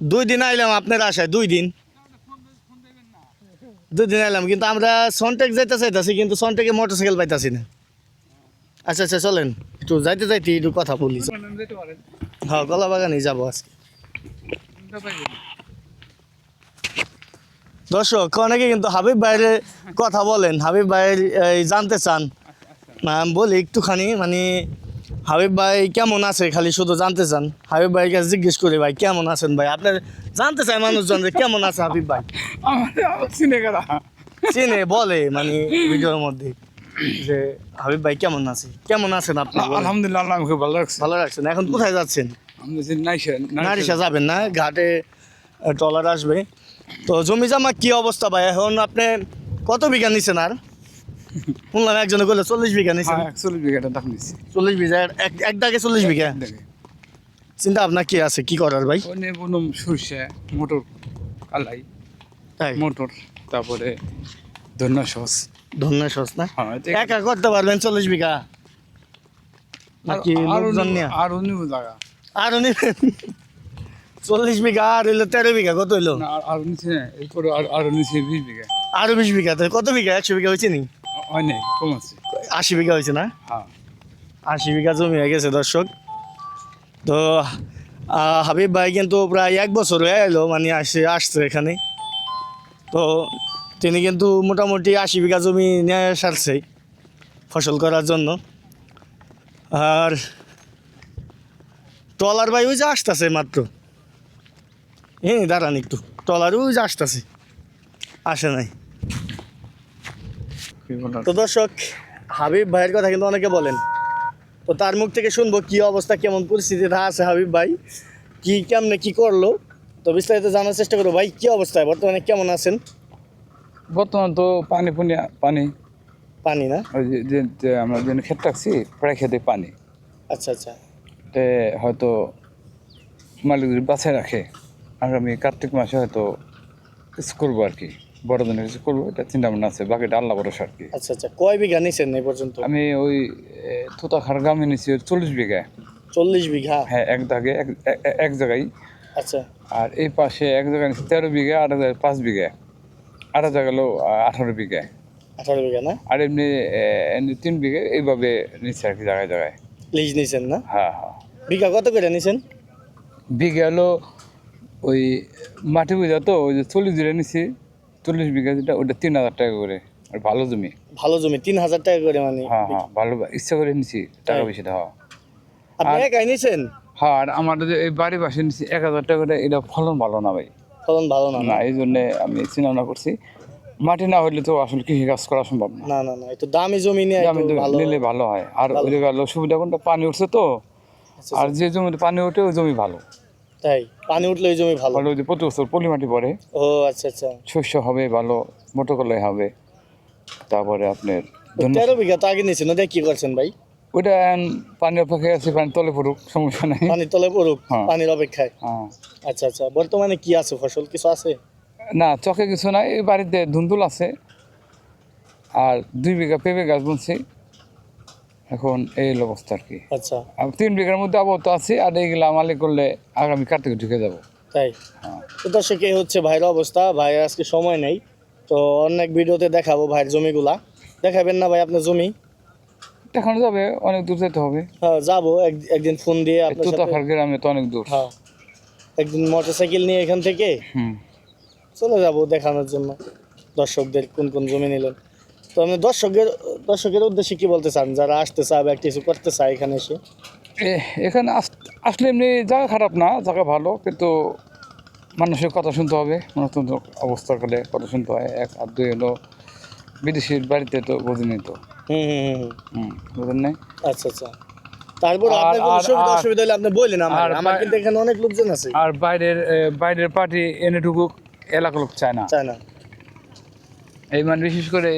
দুই দিন আইলাম আপনার আশায়, দুই দিন। দুই দিন আইলাম, কিন্তু আমরা সনটেক যাইতে চাইতেছি, কিন্তু সনটেকে মোটরসাইকেল পাইতাছি না। আচ্ছা আচ্ছা চলেন। একটু যাইতে যাইতে একটু কথা বলি। হ্যাঁ গলা বাগানে যাব আজকে। দর্শক, অনেকে কিন্তু হাবিব ভাইয়ের কথা বলেন, হাবিব ভাইয়ের জানতে চান। বলি একটুখানি মানে হাবিব ভাই কেমন আছে? খালি শুধু জানতে চান। হাবিব ভাইয়ের কাছে জিজ্ঞেস করি ভাই কেমন আছেন ভাই? আপনার জানতে চায় মানুষজন যে কেমন আছে হাবিব ভাই? চিনে গেলা চিনে বলে মানে ভিডিওর মধ্যে যে হাবিব ভাই কেমন আছে? কেমন আছেন আপনি? আলহামদুলিল্লাহ আল্লাহ আমাকে ভালো রাখছে। ভালো রাখছেন। এখন কোথায় যাচ্ছেন? নারিশা যাবেন না ঘাটে ট্রলার আসবে। তো জমি জামা কি অবস্থা ভাই? এখন আপনি কত বিঘা নিছেন আর? শুনলাম একজনে বলল চল্লিশ বিঘা নিছেন? হ্যাঁ একচল্লিশ বিঘাটা দাম নিচ্ছি চল্লিশ বিঘা এক এক দাগে চল্লিশ বিঘা? চিন্তা আপনার কি আছে কি করার ভাই? ওনে সরষে মোটর কালাই তাই? মোটর তারপরে ধন্যা সস। ধন্য সস না? হ্যাঁ একা করতে পারবেন চল্লিশ বিঘা? নাকি আর- নিব- জায়গা। নিবেন? চল্লিশ বিঘা আর হইল তেরো বিঘা কত হইল? আরও নিচে এরপরে আরও নিচে বিশ বিঘা। আরও বিশ বিঘা কত বিঘা? একশো বিঘা হয়েছে নি? হয় নাই কম আছে। আশি বিঘা হয়েছে না? হ্যাঁ। আশি বিঘা জমি হয়ে গেছে দর্শক। তো হাবিব ভাই কিন্তু প্রায় এক বছর হয়ে এলো মানে আসে আসছে এখানে। তো তিনি কিন্তু মোটামুটি আশি বিঘা জমি নিয়ে সারছে ফসল করার জন্য। আর ট্রলার ভাই ওই যে আসতেছে মাত্র। হ্যাঁ দাঁড়ান একটু ট্রলার ওই যে আসতেছে। আসে নাই। তো দর্শক হাবিব ভাইয়ের কথা কিন্তু অনেকে বলেন। তো তার মুখ থেকে শুনব কি অবস্থা কেমন পরিস্থিতিতে আছে হাবিব ভাই কি কেমনে কি করল তো বিস্তারিত জানার চেষ্টা করব। ভাই কি অবস্থায় বর্তমানে কেমন আছেন? বর্তমান তো পানি পুনি পানি। পানি না? ওই যে- আমরা যেন ক্ষেত রাখছি প্রায় খেতে পানি। আচ্ছা আচ্ছা। তে হয়তো মালিক বাছাই রাখে। আগামী কার্তিক মাসে হয়তো করব আর কি। বড়দিনের কিছু করব এটা চিন্তা ভাবনা আছে বাকিটা আল্লাহ ভরসা আর কি। আচ্ছা আচ্ছা কয় বিঘা নিছেন এই পর্যন্ত? আমি ওই থুতাখার গ্রামে নিয়েছি চল্লিশ বিঘা। চল্লিশ বিঘা? হ্যাঁ এক দাগে এক জায়গায়। আচ্ছা। আর এই পাশে এক জায়গায় নিচ্ছি তেরো বিঘা এক জায়গায় পাঁচ বিঘা। এক জায়গা হলো আঠারো বিঘা। আঠারো বিঘা না? আর এমনি এমনি তিন বিঘা এইভাবে নিচ্ছে আর কি জায়গায় জায়গায়। লিজ নিছেন না? হ্যাঁ হ্যাঁ। বিঘা কত করে নিছেন? বিঘা হলো ওই মাটি বুঝা তো ওই যে চল্লিশ বিঘা নিছি। চল্লিশ বিঘা যেটা ওটা তিন হাজার টাকা করে। আর ভালো জমি। ভালো জমি তিন হাজার টাকা করে মানে হ্যাঁ হ্যাঁ ভালো ইচ্ছা করে নিছি টাকা বেশি হ্যাঁ আপনি একাই নিছেন? হ্যাঁ আর আমার যে এই বাড়ি পাশে নিছি এক হাজার টাকা করে এটা ফলন ভালো না ভাই। ফলন ভালো না না? এই জন্যে আমি চিন্তা করছি মাটি না হলে তো আসলে কৃষি কাজ করা সম্ভব না। না না না একটু দামি জমি নিয়ে ভালো নিলে ভালো হয়। আর ওই জায়গায় সুবিধা কোনটা? পানি উঠছে তো। আচ্ছা, আর যে জমিতে পানি ওঠে ওই জমি ভালো। তাই? পানি উঠলে ওই জমি ভালো। ভালো ওই যে প্রতি বছর পলি মাটি পড়ে। ও আচ্ছা আচ্ছা। শস্য হবে ভালো মোটরকলাই হবে। তারপরে আপনার তেরো বিঘা তো আগে নিয়েছেন ওটা কি করছেন ভাই? ওইটা পানির অপেক্ষায় আছে পানি তলে পড়ুক সমস্যা নাই। পানির তলে পড়ুক হ্যাঁ। পানির অপেক্ষায়। হ্যাঁ। আচ্ছা আচ্ছা। বর্তমানে কি আছে ফসল কিছু আছে? না চকে কিছু নাই বাড়িতে ধুন্দুল আছে। আর দুই বিঘা পেঁপে গাছ বুনছি। এখন এই হলো অবস্থা আর কি। আচ্ছা। তিন বিঘার মধ্যে আবহাওয়া আছে আর এইগুলা মালিক করলে আগামী কার্তিকে ঢুকে যাব। তাই? হ্যাঁ। তো দর্শক এই হচ্ছে ভাইয়ের অবস্থা। ভাইয়ের আজকে সময় নেই। তো অনেক ভিডিওতে দেখাবো ভাইয়ের জমিগুলা। দেখাবেন না ভাই আপনার জমি? দেখানো যাবে অনেক দূর যেতে হবে। হ্যাঁ যাব। এক- একদিন ফোন দিয়ে আপনার তুতাখার গ্রামে তো অনেক দূর। হ্যাঁ। একদিন মোটরসাইকেল নিয়ে এখান থেকে? হুম। চলে যাব দেখানোর জন্য। দর্শকদের কোন কোন জমি নিলেন। তো আপনি দর্শকের দর্শকের উদ্দেশ্যে কি বলতে চান? যারা আসতে চায় বা কিছু করতে চায় এখানে এসে? এখানে আস- আসলে এমনি জায়গা খারাপ না জায়গা ভালো কিন্তু মানুষের কথা শুনতে হবে নতুন অবস্থার কালে কথা শুনতে হয়। এক আর দুই হলো বিদেশির বাড়িতে তো বোঝেনি তো। হুম বোঝেন নাই? আচ্ছা আচ্ছা। তারপর আপনার অসুবিধা হলে আপনি বললেন আমার। আর আমার কিন্তু এখানে অনেক লোকজন আছে। আর বাইরের বাইরের পার্টি এনে ঢুকুক এলাকা লোক চায় না। চায় না। এই মানে বিশেষ করে